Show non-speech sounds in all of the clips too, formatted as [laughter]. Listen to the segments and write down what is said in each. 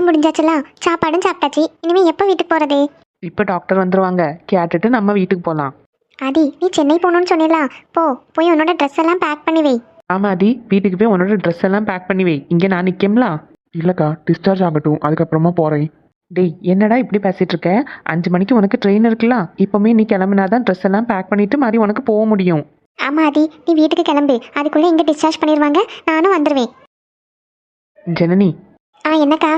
எல்லாம் முடிஞ்சாச்சுலாம் சாப்பாடும் சாப்பிட்டாச்சு. இனிமே எப்போ வீட்டுக்கு போறது? இப்போ டாக்டர் வந்துருவாங்க. கேட்டுட்டு நம்ம வீட்டுக்கு போகலாம் ஆதி நீ சென்னை போகணும்னு சொன்னேலாம் போ போய் உன்னோட ட்ரெஸ் எல்லாம் பேக் பண்ணி வை. ஆமாம் ஆதி. வீட்டுக்கு போய் உன்னோட ட்ரெஸ் எல்லாம் பேக் பண்ணி வை. இங்கே நான் நிற்கம்லாம் இல்லைக்கா டிஸ்சார்ஜ் ஆகட்டும். அதுக்கப்புறமா போகிறேன் டேய் என்னடா இப்படி பேசிட்டு இருக்க? அஞ்சு மணிக்கு உனக்கு ட்ரெயின் இருக்குல்ல. இப்போமே நீ கிளம்புனாதான் ட்ரெஸ் எல்லாம் பேக் பண்ணிட்டு மாதிரி உனக்கு போக முடியும். ஆமா ஆதி. நீ வீட்டுக்கு கிளம்பு. அதுக்குள்ள இங்க டிஸ்சார்ஜ் பண்ணிடுவாங்க நானும் வந்துடுவேன் ஜனனி. ஆ என்னக்கா?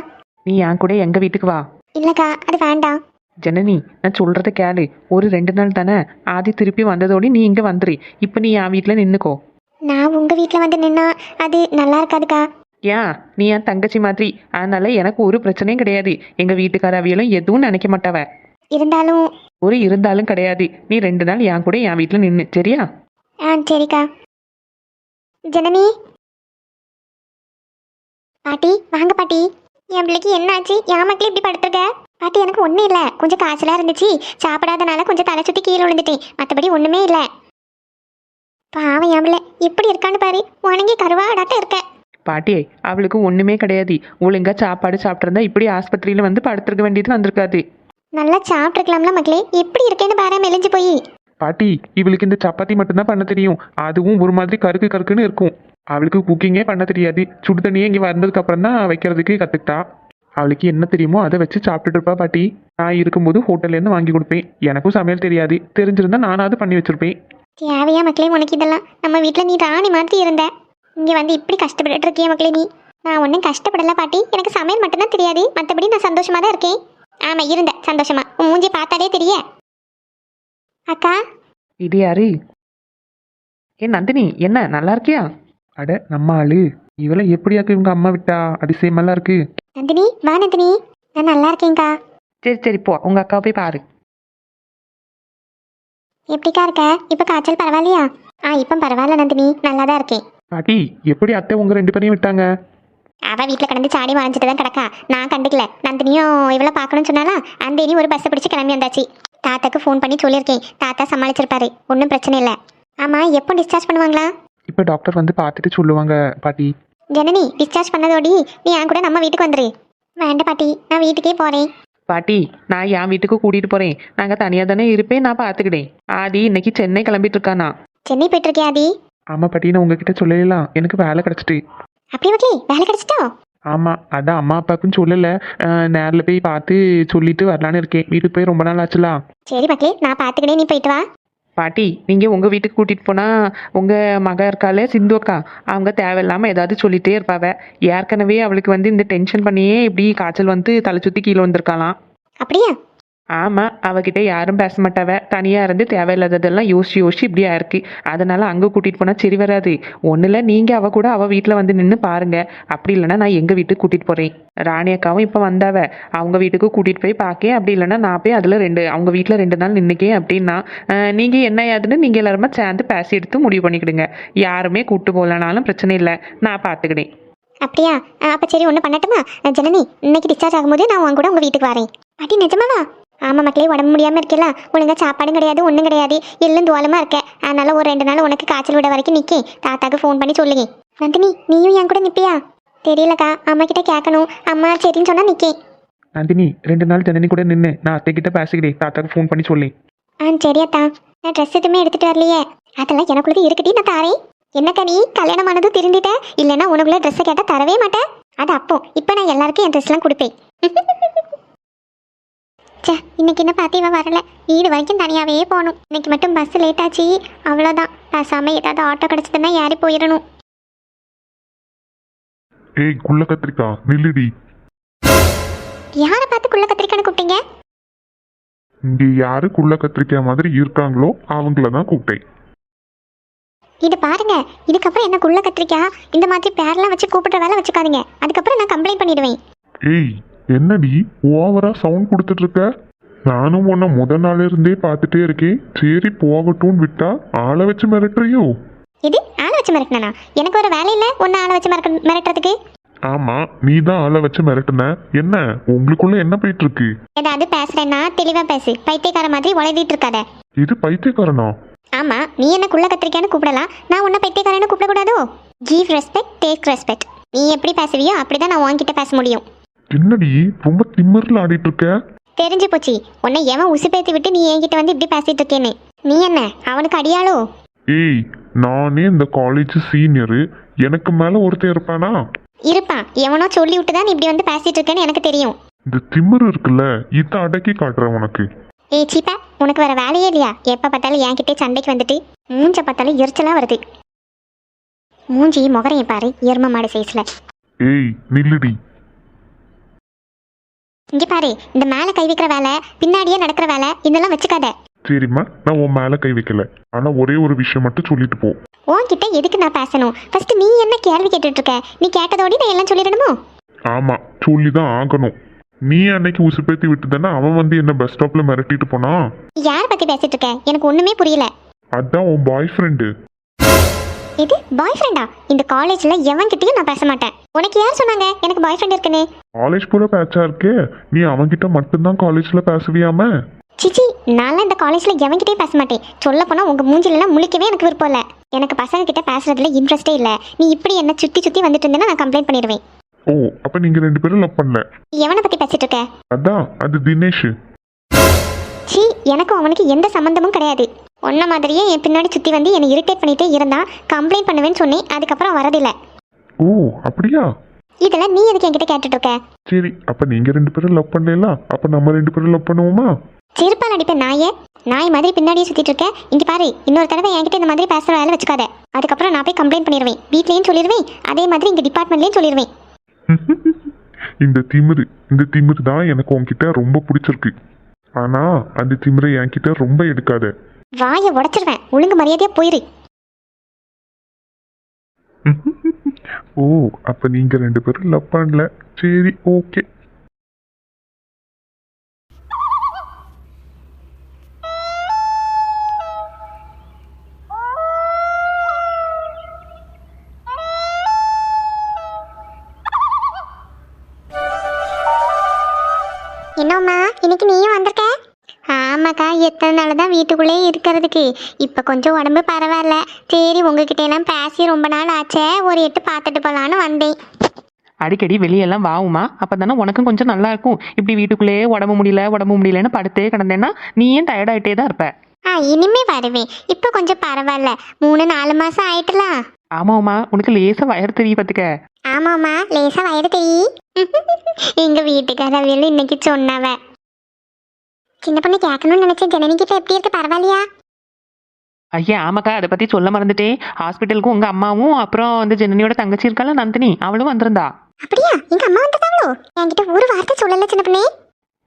நீ என் கூட எங்கள் வீட்டுக்கு வா. இல்லக்கா அது வேண்டாம். ஜனனி நான் சொல்கிறத கேளு. ஒரு ரெண்டு நாள் தானே? ஆதி திருப்பி வந்ததோடு நீ இங்கே வந்துரு. இப்போ நீ என் வீட்டில் நின்றுக்கோ நான் உங்க வீட்ல வந்து நின்னா அது நல்லா இருக்காதுக்கா. ஏன் நீ என் தங்கச்சி மாதிரி. அதனால எனக்கு ஒரு பிரச்சனையும் கிடையாது. எங்கள் வீட்டுக்கார அவியலும் எதுவும் நினைக்க மாட்டாவ. இருந்தாலும் ஒரு இருந்தாலும் கிடையாது. நீ ரெண்டு நாள் என் கூட என் வீட்டில் நின்று சரியா? ஆ சரிக்கா. ஜனனி? பாட்டி வாங்க பாட்டி. என் பிள்ளைக்கு என்ன ஆச்சு என் மக்களே இப்படி படுத்துருக்க? பாட்டி எனக்கு ஒன்றும் இல்லை. கொஞ்சம் காய்ச்சலாக இருந்துச்சு. சாப்பிடாதனால கொஞ்சம் தலை சுற்றி கீழே விழுந்துட்டேன். மற்றபடி ஒன்றுமே இல்லை. பாவம் என் பிள்ளை. எப்படி இருக்கான்னு பாரு. உணங்கி கருவாடாட்டம் இருக்க. பாட்டியே அவளுக்கு ஒன்றுமே கிடையாது. ஒழுங்கா சாப்பாடு சாப்பிட்ருந்தா இப்படி ஆஸ்பத்திரியில் வந்து படுத்திருக்க வேண்டியது வந்திருக்காது. நல்லா சாப்பிட்ருக்கலாம்ல மக்களே. எப்படி இருக்கேன்னு பாரு மெலிஞ்சு போய். பாட்டி இவளுக்கு இந்த சப்பாத்தி மட்டும்தான் பண்ண தெரியும். அதுவும் ஒரு மாதிரி கருக்கு கருக்குன்னு இருக்கும். அவளுக்கு குக்கிங்கே பண்ண தெரியாது. சுடு தண்ணியே இங்கே வந்ததுக்கு அப்புறம் தான் வைக்கிறதுக்கு கற்றுக்கிட்டா அவளுக்கு என்ன தெரியுமோ அதை வச்சு சாப்பிட்டுட்டு இருப்பா பாட்டி. நான் இருக்கும்போது ஹோட்டல்லேருந்து வாங்கி கொடுப்பேன். எனக்கும் சமையல் தெரியாது. தெரிஞ்சிருந்தா நானாவது பண்ணி வச்சிருப்பேன். தேவையா மக்களே உனக்கு இதெல்லாம்? நம்ம வீட்டில் நீ ராணி மாதிரி இருந்த. இங்கே வந்து இப்படி கஷ்டப்பட்டு இருக்கிய மக்களே நீ. நான் ஒன்றும் கஷ்டப்படல பாட்டி. எனக்கு சமையல் மட்டும்தான் தெரியாது. மற்றபடி நான் சந்தோஷமா தான் இருக்கேன். ஆமாம் இருந்த. சந்தோஷமா. உன் மூஞ்சி பார்த்தாலே தெரிய. அக்கா? இது யாரு ஏ நந்தினி என்ன நல்லா இருக்கியா? அட நம்ம ஆளு. இவளை எப்படியாக்கு இவங்க அம்மா விட்டா அதிசயமெல்லாம் இருக்கு. நந்தினி வா நந்தினி. நான் நல்லா இருக்கேன்க்கா. சரி சரி போ. உங்கள் அக்காவை போய் பாரு. எப்படிக்கா இருக்க? இப்போ காய்ச்சல் பரவாயில்லையா? ஆ இப்போ பரவாயில்ல நந்தினி. நல்லா தான் இருக்கேன். பாட்டி எப்படி அத்தை உங்க ரெண்டு பேரையும் விட்டாங்க? அவள் வீட்டில் கிடந்து சாடி வளைஞ்சிட்டு தான் கிடக்கா. நான் கண்டுக்கல. நந்தினியும் இவளை பார்க்கணும்னு சொன்னாலா அந்த இனி ஒரு பஸ்ஸை பிடிச்சி கிளம்பி வந்தாச்சு. தாத்தாக்கு ஃபோன் பண்ணி சொல்லியிருக்கேன். தாத்தா சமாளிச்சிருப்பாரு. ஒன்றும் பிரச்சனை இல்லை. ஆமாம் எப்போ டிஸ்சார்ஜ் பண்ணுவாங்களா? இப்போ டாக்டர் வந்து பார்த்துட்டு சொல்லுவாங்க பாட்டி. ஜனனி டிஸ்சார்ஜ் பண்ணதோடி. நீ என் கூட நம்ம வீட்டுக்கு வந்துரு. வேண்டாம் பாட்டி. நான் வீட்டுக்கே போகிறேன் பாட்டி நான் என் வீட்டுக்கு கூட்டிகிட்டு போகிறேன் நாங்கள் தனியாக தானே இருப்பேன் நான் பார்த்துக்கிட்டேன். ஆதி இன்னைக்கு சென்னை கிளம்பிட்டு இருக்கானா? சென்னை போயிட்டுருக்கே ஆதி? ஆமா பாட்டி நான் உங்ககிட்ட சொல்லலாம் எனக்கு வேலை கிடைச்சிட்டு. அப்படி மக்களே வேலை கிடைச்சிட்டோ? ஆமாம் அதான் அம்மா அப்பாவுக்குன்னு சொல்லலை. நேரில் போய் பார்த்து சொல்லிட்டு வரலான்னு இருக்கேன். வீட்டுக்கு போய் ரொம்ப நாள் ஆச்சுலா? சரி மக்களே நான் பார்த்துக்கிட்டே நீ போயிட்டு வா. பாட்டி நீங்கள் உங்கள் வீட்டுக்கு கூட்டிகிட்டு போனால் உங்கள் மக இருக்காளே சிந்து அக்கா. அவங்க தேவையில்லாமல் ஏதாவது சொல்லிகிட்டே இருப்பாவ. ஏற்கனவே அவளுக்கு வந்து இந்த டென்ஷன் பண்ணியே இப்படி காய்ச்சல் வந்து தலை சுற்றி கீழே வந்திருக்காளாம் அப்படியா? ஆமாம் அவகிட்ட யாரும் பேச மாட்டாவ. தனியாக இருந்து தேவையில்லாததெல்லாம் யோசிச்சு யோசிச்சு இப்படியா இருக்கு. அதனால அங்கே கூட்டிகிட்டு போனால் சரி வராது. ஒன்றும் இல்லை நீங்கள் அவ கூட அவள் வீட்டில் வந்து நின்று பாருங்க. அப்படி இல்லைன்னா நான் எங்கள் வீட்டுக்கு கூட்டிகிட்டு போகிறேன் ராணி அக்காவும் இப்போ வந்தாவ. அவங்க வீட்டுக்கு கூட்டிகிட்டு போய் பார்க்கேன் அப்படி இல்லைனா நான் போய் அதில் ரெண்டு அவங்க வீட்டில் ரெண்டு நாள் நின்றுக்கேன் அப்படின்னா நீங்கள் என்ன ஏதுன்னு நீங்கள் எல்லாருமே சேர்ந்து பேசி எடுத்து முடிவு பண்ணிக்கிடுங்க. யாருமே கூப்பிட்டு போகலனாலும் பிரச்சனை இல்லை. நான் பார்த்துக்கிட்டேன் அப்படியா? அப்போ சரி ஒன்று பண்ணட்டுமா? ஜனனி இன்னைக்கு டிஸ்சார்ஜ் ஆகும்போது நான் உன் கூட உங்கள் வீட்டுக்கு வரேன். பாட்டி நிஜமாவா? ஆமாம் மக்களே உடம்பு முடியாமல் இருக்கல. ஒழுங்கா சாப்பாடும் கிடையாது ஒன்றும் கிடையாது. எள்ளும் தோலமாக இருக்க. அதனால ஒரு ரெண்டு நாள் உனக்கு காய்ச்சல் விட வரைக்கும் நிற்கேன் தாத்தாக்கு ஃபோன் பண்ணி சொல்லுங்க நந்தினி நீயும் என் கூட நிற்பியா தெரியலக்கா அம்மா கிட்ட கேட்கணும் அம்மா சரின்னு சொன்னால் நிற்கேன் நந்தினி ரெண்டு நாள் ஜனனி கூட நின்று நான் அத்தை கிட்ட பேசிக்கிட்டேன் தாத்தாக்கு ஃபோன் பண்ணி சொல்லி. ஆ சரியாத்தா நான் ட்ரெஸ் எதுவுமே எடுத்துட்டு வரலையே. அதெல்லாம் எனக்குள்ளது இருக்கட்டி நான் தாரேன். என்னக்கா நீ? கல்யாணம் ஆனதும் திருந்திட்ட? இல்லைன்னா உனக்குள்ள ட்ரெஸ்ஸை கேட்டால் தரவே மாட்டேன் அது அப்போ. இப்போ நான் எல்லாருக்கும் என் ட்ரெஸ்லாம் கொடுப்பேன். [laughs] ச்சே இன்னைக்கு என்ன பார்த்து இவன் வரல? வீடு வரைக்கும் தனியாகவே போகணும். இன்னைக்கு மட்டும் பஸ் லேட் ஆச்சு. அவ்வளோதான் பேசாமல் ஏதாவது ஆட்டோ கிடச்சதுன்னா ஏறி போயிடணும். ஏய் குள்ள கத்திரிக்கா நில்லுடி. யாரை பார்த்து குள்ள கத்திரிக்கான்னு கூப்பிட்டீங்க? இங்க யாரு குள்ள கத்திரிக்காய் மாதிரி இருக்காங்களோ அவங்கள தான் கூப்பிட்டேன். இது பாருங்க இதுக்கப்புறம் என்ன குள்ள கத்திரிக்கா? இந்த மாதிரி பேர்லாம் வச்சு கூப்பிடுற வேலை வச்சுக்காதீங்க. அதுக்கப்புறம் நான் கம்ப்ளைண்ட் பண்ணிடுவேன். ஏய் என்னடி ஓவரா சவுண்ட் கொடுத்துட்டு இருக்க நானும் உன்னை முத நாள்ல இருந்தே பார்த்துட்டே இருக்கேன். சரி போகட்டும்னு விட்டா ஆளை வச்சு மிரட்டுறியோ? இது ஆளை வச்சு மிரட்டினா எனக்கு ஒரு வேலை இல்லை ஒன்று ஆளை வச்சு மிரட்ட மிரட்டுறதுக்கு? ஆமா நீ தான் ஆளை வச்சு மிரட்டுன. என்ன உங்களுக்குள்ள என்ன போயிட்டு இருக்கு ஏதாவது பேசுறேன்னா தெளிவா பேசு. பைத்தியக்கார மாதிரி உழைதிட்டு இருக்காத. இது பைத்தியக்காரனா? ஆமா நீ என்ன குள்ள கத்திரிக்கான்னு கூப்பிடலாம். நான் உன்ன பைத்தியக்காரன்னு கூப்பிடக்கூடாதோ? கிவ் ரெஸ்பெக்ட் டேக் ரெஸ்பெக்ட் நீ எப்படி பேசுவியோ அப்படிதான் நான் உன்கிட்ட பேச முடியும். என்னடி ரொம்ப திமிரில் ஆடிட்டு இருக்க தெரிஞ்சு போச்சு. உன்னை எவன் உசுப்பேத்தி விட்டு நீ என்கிட்ட வந்து இப்படி பேசிட்டு இருக்கேன்னு. நீ என்ன? அவனுக்கு அடியாளோ? ஏய் நானே இந்த காலேஜ் சீனியரு எனக்கு மேல ஒருத்தன் இருப்பானா? இருப்பான். எவனோ சொல்லி விட்டு தான் இப்படி வந்து பேசிட்டு இருக்கேன்னு எனக்கு தெரியும். இந்த திமிரு இருக்குல்ல இதை அடக்கி காட்டுறேன் உனக்கு. ஏய் சீப்பா உனக்கு வேற வேலையே இல்லையா? எப்ப பார்த்தாலும் என்கிட்டே சண்டைக்கு வந்துட்டு மூஞ்ச பார்த்தாலும் எரிச்சலா வருது. மூஞ்சி முகரையும் பாரு எரும மாடு சைஸ்ல ஏய் நில்லுடி. இங்க பாரு இந்த மேல கை வைக்கிற வேலை பின்னாடியே நடக்கிற வேலை இதெல்லாம் வச்சுக்காத. சரிம்மா நான் உன் மேல கை வைக்கல. ஆனா ஒரே ஒரு விஷயம் மட்டும் சொல்லிட்டு போ. உன்கிட்ட எதுக்கு நான் பேசணும்? ஃபர்ஸ்ட் நீ என்ன கேள்வி கேட்டுட்டு இருக்க நீ கேட்டதோட நான் எல்லாம் சொல்லிடணுமோ? ஆமா சொல்லிதான் ஆகணும். நீ அன்னைக்கு உசுப்பேத்தி விட்டு தானே அவன் வந்து என்ன பஸ் ஸ்டாப்ல மிரட்டிட்டு போனான் யார் பத்தி பேசிட்டு இருக்க? எனக்கு ஒண்ணுமே புரியல. அதான் உன் பாய் ஃப்ரெண்டு இது பாய் ஃப்ரெண்டா இந்த காலேஜ்ல எவன்கிட்டயும் நான் பேச மாட்டேன். உனக்கு யார் சொன்னாங்க? எனக்கு பாய் ஃப்ரெண்ட் இருக்குன்னு. காலேஜ் பூரா பேச்சா இருக்கே? நீ அவன்கிட்ட மட்டும்தான் காலேஜ்ல பேசுவியாம? சிச்சி நான்லாம் இந்த காலேஜ்ல எவன்கிட்டயும் பேச மாட்டேன். சொல்ல போனா உங்க மூஞ்சிலலாம் முழிக்கவே எனக்கு விருப்பம் இல்ல. எனக்கு பசங்க கிட்ட பேசுறதுல இன்ட்ரெஸ்டே இல்ல. நீ இப்படி என்ன சுத்தி சுத்தி வந்துட்டு இருந்தேன்னா நான் கம்ப்ளைண்ட் பண்ணிடுவேன். ஓ அப்ப நீங்க ரெண்டு பேரும் லவ் பண்ணல. எவனை பத்தி பேசிட்டு இருக்க? அதான் அது தினேஷ். சீ எனக்கும் அவனுக்கு எந்த சம்மந்தமும் கிடையாது. உன்ன மாதிரியே என் பின்னாடி சுத்தி வந்து என்னை இரிட்டேட் பண்ணிட்டே இருந்தான் கம்ப்ளைண்ட் பண்ணுவேன்னு சொன்னேன். அதுக்கப்புறம் வரதில்ல. ஓ அப்படியா? இதெல்லாம் நீ எதுக்கு என்கிட்ட கேட்டுட்டு இருக்க சரி அப்ப நீங்க ரெண்டு பேரும் லவ் பண்ணல அப்ப நம்ம ரெண்டு பேரும் லவ் பண்ணுவோமா? செருப்பால் அடிப்பேன் நாயே. நாய் மாதிரி பின்னாடியே சுத்திட்டு இருக்க. இங்க பாரு இன்னொரு தடவை என்கிட்ட இந்த மாதிரி பேசுற வேலை வச்சுக்காத. அதுக்கப்புறம் நான் போய் கம்ப்ளைண்ட் பண்ணிடுவேன் வீட்லயும் சொல்லிடுவேன் அதே மாதிரி இங்க டிபார்ட்மெண்ட்லயும் சொல்லிடுவேன் [laughs] இந்த திமிரு இந்த திமிரு தான் எனக்கு உன்கிட்ட ரொம்ப பிடிச்சிருக்கு. ஆனா அந்த திமிரை என்கிட்ட ரொம்ப எடுக்காத. வாயை உடைச்சிருவேன். ஒழுங்கு மரியாதையா போயிரு. [laughs] ஓ அப்ப நீங்க ரெண்டு பேரும் லவ் பண்ணல. சரி ஓகே என்னம்மா இன்னைக்கு நீயும் வந்திருக்க? ஆமாக்கா எத்தனை நாள் தான் வீட்டுக்குள்ளே இருக்கிறதுக்கு? இப்போ கொஞ்சம் உடம்பு பரவாயில்ல. சரி உங்ககிட்ட எல்லாம் பேசி ரொம்ப நாள் ஆச்சே. ஒரு எட்டு பார்த்துட்டு போகலான்னு வந்தேன். அடிக்கடி வெளியெல்லாம் வாவுமா? அப்போ தானே உனக்கும் கொஞ்சம் நல்லா இருக்கும். இப்படி வீட்டுக்குள்ளேயே உடம்பு முடியல உடம்பு முடியலன்னு படுத்தே கிடந்தேன்னா நீயும் டயர்டாயிட்டே தான் இருப்ப? ஆ இனிமே வருவேன். இப்போ கொஞ்சம் பரவாயில்ல. மூணு நாலு மாதம் ஆயிட்டுலாம் ஆமாம்மா உனக்கு லேசாக வயறு தெரிய பார்த்துக்க ஆமாம்மா லேசா வயது தெரி [laughs] எங்க வீட்டுக்காரவியல் இன்னைக்கு சொன்னவ. சின்ன பொண்ணு கேட்கணும்னு நினைச்ச ஜனனி கிட்ட எப்படி இருக்கு பரவாயில்லையா? ஐயா ஆமாக்கா அதை பற்றி சொல்ல மறந்துட்டேன். ஹாஸ்பிட்டலுக்கு உங்கள் அம்மாவும் அப்புறம் அந்த ஜெனனியோட தங்கச்சி இருக்கால நந்தினி? அவளும் வந்திருந்தா. அப்படியா? எங்க அம்மா வந்திருக்காங்களோ என்கிட்ட ஒரு வார்த்தை சொல்லல சின்ன பொண்ணே.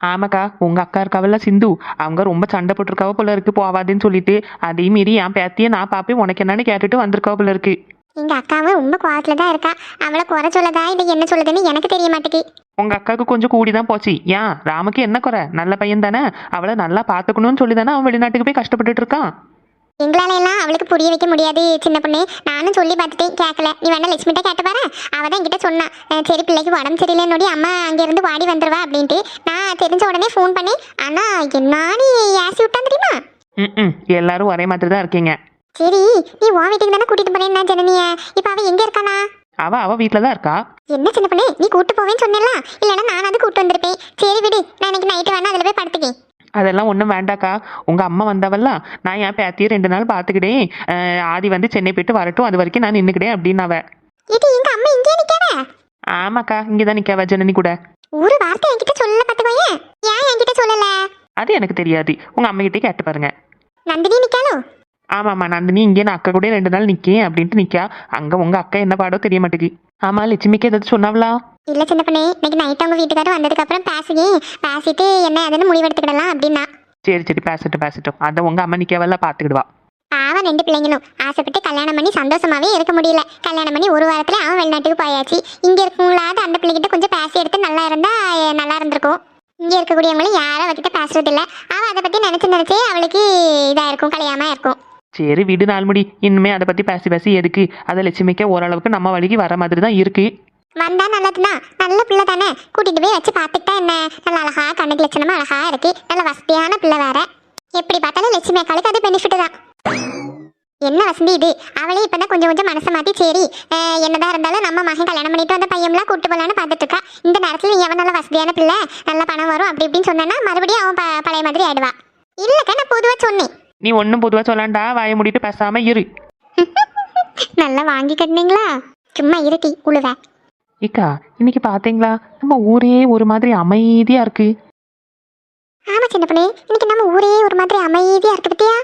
ஆமாக்கா உங்கள் அக்கா இருக்காவல்ல சிந்து. அவங்க ரொம்ப சண்டை போட்டிருக்காவ போல இருக்கு போவாதுன்னு சொல்லிட்டு. அதே மீறி என் பேத்தியை நான் பார்ப்பேன் உனக்கு என்னன்னு கேட்டுட்டு வந்திருக்காவ போல இருக்கு. எங்க அக்காவும் ரொம்ப கோவத்துல தான் இருக்கா. அவளை குறை சொல்லதா இல்ல என்ன சொல்லுதுன்னு எனக்கு தெரிய மாட்டேக்கு உங்க அக்காவுக்கு கொஞ்சம் கூடி தான் போச்சு. ஏன்? ராமுக்கு என்ன குறை? நல்ல பையன் தானே. அவளை நல்லா பார்த்துக்கணும்னு சொல்லி தானே அவன் வெளிநாட்டுக்கு போய் கஷ்டப்பட்டுட்டு இருக்கான். எங்களால எல்லாம் அவளுக்கு புரிய வைக்க முடியாது சின்ன பொண்ணு. நானும் சொல்லி பார்த்துட்டேன் கேட்கல நீ வேணா லட்சுமிட்ட கேட்டு பாரு. அவ தான் என்கிட்ட சொன்னா அஹ் சரி பிள்ளைக்கு உடம்பு சரியில்லைன்னு அம்மா அங்க இருந்து வாடி வந்துருவா அப்படின்ட்டு. நான் தெரிஞ்ச உடனே ஃபோன் பண்ணி ஆனா என்னானி ஏசி விட்டான் தெரியுமா? ம் எல்லாரும் ஒரே மாதிரி தான் இருக்கீங்க. சரி நீ உன் வீட்டுக்கு தானே கூட்டிட்டு போறேன்னா ஜனனிய? இப்ப அவ எங்க இருக்கானா அவ அவ வீட்டில் தான் இருக்கா? என்ன சின்ன பொண்ணு நீ கூட்டு போவேன்னு சொன்னல இல்லைன்னா நான் அது கூட்டு வந்திருப்பேன். சரி விடு நான் இன்னைக்கு நைட்டு வேணா அதுல போய் படுத்துக்கேன். அதெல்லாம் ஒன்றும் வேண்டாக்கா. உங்கள் அம்மா வந்தவல்ல. நான் என் பேத்தியை ரெண்டு நாள் பார்த்துக்கிட்டேன் ஆதி வந்து சென்னை போயிட்டு வரட்டும். அது வரைக்கும் நான் நின்றுக்கிட்டேன் அப்படின்னு அவ. இது எங்க அம்மா இங்கே நிக்காவ ஆமாக்கா இங்கே தான் நிற்காவ ஜனனி கூட. ஒரு வார்த்தை என்கிட்ட சொல்லல பாத்துக்கோயே. ஏன் என்கிட்ட சொல்லல? அது எனக்கு தெரியாது. உங்கள் அம்மாகிட்டே கேட்டு பாருங்க. நந்தினி நிக்காலோ ஆமாம்மா நந்தினி இங்கே நான் அக்கா கூட ரெண்டு நாள் நிற்கேன் அப்படின்ட்டு நிற்கா அங்கே உங்கள் அக்கா என்ன பாடோ தெரிய மாட்டேங்குது. ஆமாம் லட்சுமிக்கு ஏதாவது சொன்னாவளா? இல்ல சின்ன பொண்ணு இன்னைக்கு நைட் அவங்க வீட்டுக்காரர் வந்ததுக்கு அப்புறம் பேசுங்க. பேசிட்டு என்ன அதுன்னு முடிவெடுத்துக்கிடலாம் அப்படின்னா. சரி சரி பேசட்டும் பேசட்டும். அதை உங்கள் அம்மா நிற்கவெல்லாம் பார்த்துக்கிடுவா பாவம் ரெண்டு பிள்ளைங்களும். ஆசைப்பட்டு கல்யாணம் பண்ணி சந்தோஷமாவே இருக்க முடியல. கல்யாணம் பண்ணி ஒரு வாரத்துல அவன் வெளிநாட்டுக்கு போயாச்சு. இங்க இருக்கவங்களாவது அந்த பிள்ளைகிட்ட கொஞ்சம் பேசி எடுத்து நல்லா இருந்தா நல்லா இருந்திருக்கும். இங்க இருக்கக்கூடியவங்களும் யாரும் அவகிட்ட பேசுறது இல்ல அவ அதை பத்தி நினைச்சு நினைச்சே அவளுக்கு இதா இருக்கும் கல்யாணமா இருக்கும். சரி விடு நாள்முடி இனிமே அதை பற்றி பேசி பேசி எதுக்கு? அதை லட்சுமிக்க ஓரளவுக்கு நம்ம வழிக்கு வர மாதிரி தான் இருக்கு. வந்தா நல்லதுதான் நல்ல பிள்ளை தானே? கூட்டிட்டு போய் வச்சு பார்த்துக்கிட்டா என்ன? நல்ல அழகா கண்ணுக்கு லட்சணமா அழகா இருக்கு. நல்ல வசதியான பிள்ளை வேற. எப்படி பார்த்தாலும் லட்சுமி அக்காளுக்கு அது பெனிஃபிட் தான் என்ன வசந்தி இது? அவளே இப்பதான் கொஞ்சம் கொஞ்சம் மனசை மாத்தி சரி என்னதான் இருந்தாலும் நம்ம மகன் கல்யாணம் பண்ணிட்டு வந்த பையன்லாம் கூட்டு போலான்னு பார்த்துட்டு இருக்கா இந்த நேரத்துல நீ அவன் நல்ல வசதியான பிள்ளை நல்ல பணம் வரும் அப்படி இப்படின்னு சொன்னா மறுபடியும் அவன் ப- பழைய மாதிரி ஆயிடுவா. இல்லக்கா நான் பொதுவா சொன்னேன். நீ ஒன்றும் பொதுவாக சொல்லாண்டா வாயை மூடிட்டு பேசாம இரு. [laughs] நல்லா வாங்கி கட்டினீங்களா? சும்மா இருட்டி உழுவ. இக்கா இன்னைக்கு பாத்தீங்களா? நம்ம ஊரே ஒரு மாதிரி அமைதியா இருக்கு. ஆமா சின்ன பொண்ணு இன்னைக்கு நம்ம ஊரே ஒரு மாதிரி அமைதியா இருக்கு பத்தியா?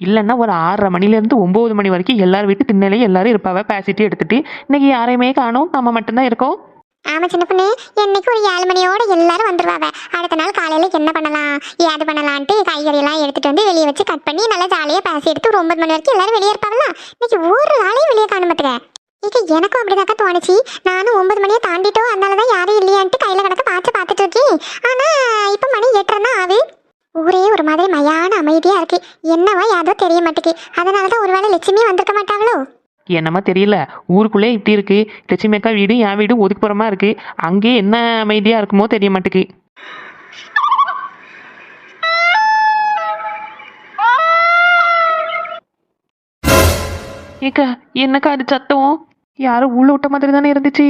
இல்லைன்னா ஒரு ஆறரை மணிலேருந்து ஒம்பது மணி வரைக்கும் எல்லார் வீட்டு திண்ணையிலே எல்லாரும் இருப்பாவ பேசிட்டு எடுத்துட்டு. இன்னைக்கு யாரையுமே காணோம் நம்ம மட்டும்தான் இருக்கோம். ஆமா சின்ன பொண்ணு என்னைக்கு ஒரு ஏழு மணியோட எல்லாரும் வந்துருவாங்க அடுத்த நாள் காலையில என்ன பண்ணலாம்? ஏது பண்ணலான்ட்டு காய்கறி எல்லாம் எடுத்துட்டு வந்து வெளியே வச்சு கட் பண்ணி நல்லா ஜாலியா பேசி எடுத்து ஒரு ஒன்பது மணி வரைக்கும் எல்லாரும் வெளியே இருப்பாங்களா இன்னைக்கு ஒரு நாளையும் வெளியே காண மாட்டேங்க இது எனக்கும் அப்படிதாக்கா தோணுச்சு. நானும் ஒன்பது மணியை தாண்டிட்டோம் அதனாலதான் யாரும் இல்லையான்ட்டு கையில கணக்க பார்த்து பார்த்துட்டு இருக்கேன். ஆனா இப்ப மணி எட்டரை தான் ஆகுது ஊரே ஒரு மாதிரி மயான அமைதியா இருக்கு. என்னவா யாதோ தெரிய மாட்டேங்குது. அதனாலதான் ஒருவேளை லட்சுமி வந்திருக்க மாட்டாங்களோ? என்னமா தெரியல. ஊருக்குள்ளே இப்படி இருக்கு. லட்சுமி அக்கா வீடு என் வீடு ஒதுக்குப்புறமா இருக்கு. அங்கேயே என்ன அமைதியா இருக்குமோ தெரிய மாட்டேக்கு ஏக்கா என்னக்கா அது சத்தம்? யாரும் உள்ள விட்ட மாதிரி தானே இருந்துச்சு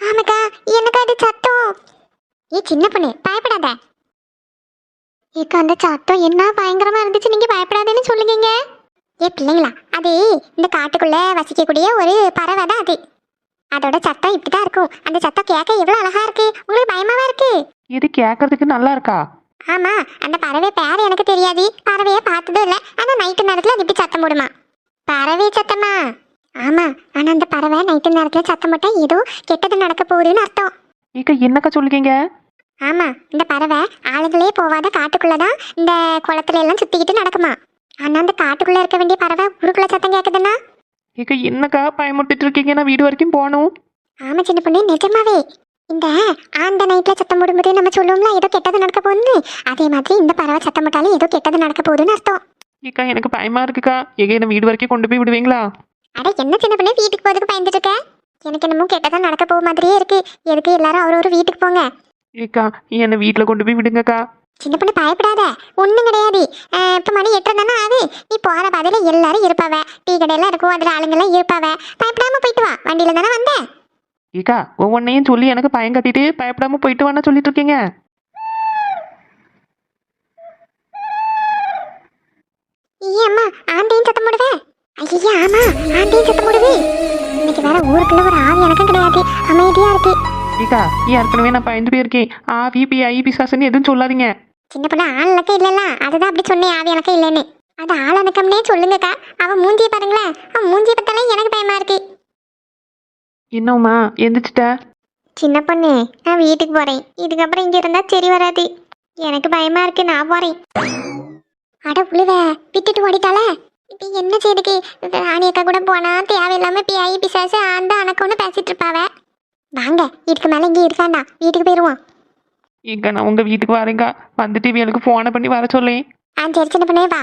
ஆமாக்கா என்னக்கா இது சத்தம் ஏ சின்ன பொண்ணு? பயப்படாத. ஏக்கா அந்த சத்தம் என்ன பயங்கரமா இருந்துச்சு? நீங்க பயப்படாதேன்னு சொல்லுங்க ஏ பிள்ளைங்களா அது இந்த காட்டுக்குள்ள வசிக்கக்கூடிய ஒரு பறவை தான் அது. அதோட சத்தம் இப்படிதான் இருக்கும். அந்த சத்தம் கேட்க எவ்வளவு அழகா இருக்கு. உங்களுக்கு பயமாவா இருக்கு? இது கேட்கறதுக்கு நல்லா இருக்கா? ஆமா அந்த பறவை பேர் எனக்கு தெரியாது. பறவையை பார்த்ததும் இல்ல. ஆனா நைட்டு நேரத்துல அது இப்படி சத்தம் போடுமா? பறவை சத்தமா? ஆமா ஆனா அந்த பறவை நைட்டு நேரத்துல சத்தம் போட்டா ஏதோ கெட்டது நடக்க போகுதுன்னு அர்த்தம். ஏக்கா என்னக்கா சொல்லுவீங்க ஆமா இந்த பறவை ஆளுங்களே போவாத காட்டுக்குள்ளதான் இந்த குளத்துல எல்லாம் சுத்திக்கிட்டு நடக்குமா? ஆனா அந்த காட்டுக்குள்ள இருக்க வேண்டிய பறவை ஊருக்குள்ள சத்தம் கேக்குதுன்னா? ஏக்கா என்னக்கா பயமுறுத்திட்டு இருக்கீங்க நான் வீடு வரைக்கும் போகணும். ஆமா சின்ன பொண்ணு நிஜமாவே. இந்த ஆந்த நைட்ல சத்தம் போடும்போது நம்ம சொல்லுவோம்ல ஏதோ கெட்டது நடக்க போகுதுன்னு. அதே மாதிரி இந்த பறவை சத்தம் போட்டாலும் ஏதோ கெட்டது நடக்க போகுதுன்னு அர்த்தம். ஏக்கா எனக்கு பயமா இருக்குக்கா. ஏங்க என்ன வீடு வரைக்கும் கொண்டு போய் விடுவீங்களா? அட என்ன சின்ன பொண்ணு வீட்டுக்கு போறதுக்கு பயந்துட்டு இருக்க? எனக்கு என்னமோ கெட்டதா நடக்க போக மாதிரியே இருக்கு. எதுக்கு எல்லாரும் ஒரு வீட்டுக்கு போங்க? ஏக்கா என்னை வீட்டில் கொண்டு போய் விடுங்கக்கா. சின்ன பொண்ணு பயப்படாத. ஒண்ணும் கிடையாது. இப்ப மணி எட்டு தானே ஆகுது. நீ போற பாதையில எல்லாரும் இருப்பாவ. டீ கடையெல்லாம் இருக்கும் அதுல ஆளுங்கெல்லாம் இருப்பாவ. பயப்படாம போயிட்டு வா. வண்டியில தானே வந்த ஏக்கா ஒவ்வொன்றையும் சொல்லி எனக்கு பயம் கட்டிட்டு பயப்படாம போயிட்டு வான்னு சொல்லிட்டு இருக்கீங்க. ஐயே அம்மா ஆண்டையும் சத்தம் போடுவே ஐயா ஆமா ஆண்டையும் சத்தம் போடுது. இன்னைக்கு வேற ஊருக்குள்ள ஒரு ஆள் எனக்கும் கிடையாது. அமைதியா இருக்கு. ஏக்கா ஏற்கனவே நான் பயந்து போயிருக்கேன். ஆ விபி ஐ பிசாசுன்னு எதுவும் சொல்லாதீங்க. சின்ன பொண்ணு ஆள் இலக்கம் இல்லல்ல. அதுதான் அப்படி சொன்னேன் ஆவி இலக்கம் இல்லைன்னு. அது ஆள் இலக்கம்னே சொல்லுங்கக்கா அவன் மூஞ்சியை பாருங்களேன். அவன் மூஞ்சியை பார்த்தாலே எனக்கு பயமா இருக்கு. என்னம்மா எந்திரிச்சிட்ட? சின்ன பொண்ணு நான் வீட்டுக்கு போறேன். இதுக்கப்புறம் இங்க இருந்தா சரி வராது. எனக்கு பயமா இருக்கு நான் போறேன். அட புழுவ விட்டுட்டு ஓடிட்டால இப்ப என்ன செய்துக்கு? ராணி அக்கா கூட போனா தேவையில்லாம பியாயி பிசாசு அந்த அணக்கம்னு பேசிட்டு இருப்பாவ. வாங்க இதுக்கு மேல இங்க இருக்காண்டா வீட்டுக்கு போயிருவோம். ஏக்கா நான் உங்கள் வீட்டுக்கு வரேங்க. வந்துட்டு இவங்களுக்கு ஃபோனை பண்ணி வர சொல்லேன் ஆ சரி சின்ன பொண்ணே வா.